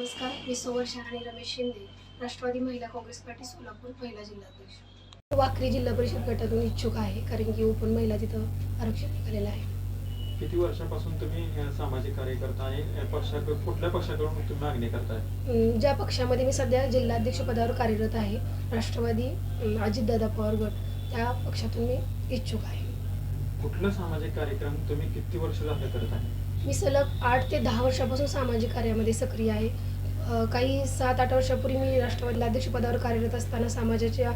नमस्कार मी सुवर्षा आणि रमेश शिंदे राष्ट्रवादी महिला काँग्रेस पार्टी सोलापूर महिला जिल्हाध्यक्ष वाखरी जिल्हा परिषद गटातून इच्छुक आहे कारण की ओपन महिला तिथं आरक्षण निघालेलं आहे. किती वर्षापासून तुम्ही सामाजिक कार्य करता आणि अ, पक्षाकडून कुठल्या पक्षाकडून तुम्ही मागणी करताय? ज्या पक्षामध्ये मी सध्या जिल्हाध्यक्ष पदावर कार्यरत आहे राष्ट्रवादी अजितदादा पवार गट त्या पक्षातून मी इच्छुक आहे. कुठलं सामाजिक कार्यक्रम तुम्ही किती वर्ष झालं करत आहे? मी सलग आठ ते दहा वर्षापासून सामाजिक कार्यामध्ये सक्रिय आहे. काही सात आठ वर्षापूर्वी मी राष्ट्रवादीला अध्यक्षपदावर कार्यरत असताना समाजाच्या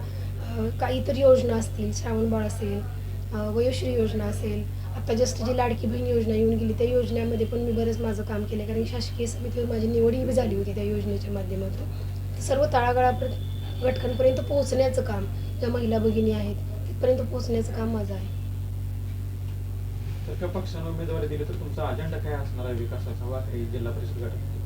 काही इतर योजना असतील श्रावणबाळ असेल वयोश्री योजना असेल आता जस्ट जी लाडकी बहीण योजना येऊन गेली त्या योजनेमध्ये पण मी बरंच माझं काम केलं कारण की शासकीय समितीवर माझी निवडही झाली होती त्या योजनेच्या माध्यमातून. सर्व तळागाळापर्यंत घटकांपर्यंत पोहोचण्याचं काम ज्या महिला भगिनी आहेत तिथपर्यंत पोहोचण्याचं काम माझं आहे. तर पक्षाने उमेदवारी दिली तर तुमचा अजेंडा काय असणार आहे विकासाचा? वा जिल्हा परिषद गटात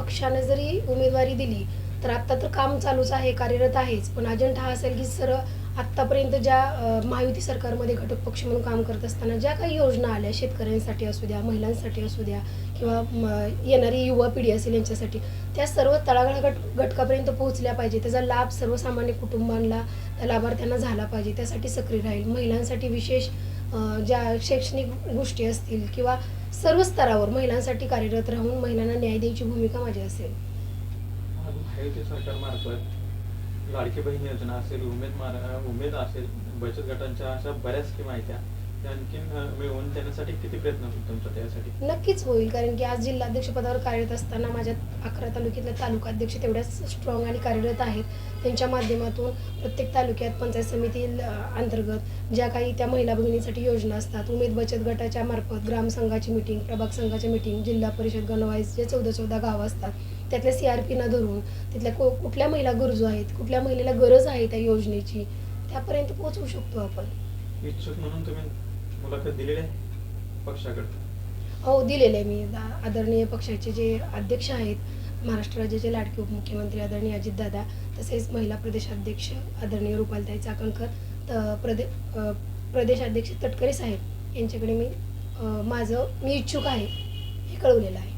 पक्षाने जरी उमेदवारी दिली तर आत्ता तर काम चालूच आहे कार्यरत आहेच. पण अजेंडा हा असेल की सर आत्तापर्यंत ज्या महायुती सरकारमध्ये घटक पक्ष म्हणून काम करत असताना ज्या काही योजना आल्या शेतकऱ्यांसाठी असू द्या महिलांसाठी असू द्या किंवा म, येणारी युवा पिढी असेल यांच्यासाठी त्या सर्व तळागाळ गट घटकापर्यंत पोहोचल्या पाहिजे. त्याचा लाभ सर्वसामान्य कुटुंबांना त्या लाभार्थ्यांना झाला पाहिजे. त्यासाठी सक्रिय राहील. महिलांसाठी विशेष ज्या शैक्षणिक गोष्टी असतील किंवा सर्व स्तरावर महिलांसाठी कार्यरत राहून महिलांना न्याय द्यायची भूमिका माझी असेल. लाडकी बहीण योजना असेल उमेद मार उमेद असेल बचत गटांच्या अशा बऱ्याच स्कीम आहेत त्या. मिळवून देण्यासाठी किती प्रयत्न होईल तुमचा त्यासाठी? नक्कीच होईल कारण की आज जिल्हाध्यक्ष पदावर कार्यरत असताना माझ्या अकरा तालुक्यातल्या तालुकाध्यक्ष तेवढ्याच स्ट्रॉंग आणि कार्यरत आहेत. त्यांच्या माध्यमातून प्रत्येक तालुक्यात पंचायत समिती अंतर्गत ज्या काही त्या महिला भगिनीसाठी योजना असतात उमेद बचत गटाच्या मार्फत ग्रामसंघाची मिटिंग प्रभाग संघाची मिटिंग जिल्हा परिषद गणवाईज जे चौदा चौदा गावं असतात त्यातल्या सी आर पीना धरून तिथल्या को कुठल्या महिला गरजू आहेत कुठल्या महिलेला गरज आहे त्या योजनेची त्यापर्यंत पोहोचवू शकतो आपण. इच्छुक म्हणून तुम्ही मुलाखत दिलेली आहे पक्षाकडे हो दिलेलं आहे मी. दा- आदरणीय पक्षाचे जे अध्यक्ष आहेत महाराष्ट्र राज्याचे लाडके उपमुख्यमंत्री आदरणीय अजितदादा तसेच महिला प्रदेशाध्यक्ष आदरणीय रुपालताई चाकणकर त प्रदे अ, प्रदेशाध्यक्ष तटकरे साहेब यांच्याकडे मी अ, माझं मी इच्छुक आहे. हे कळवलेलं आहे.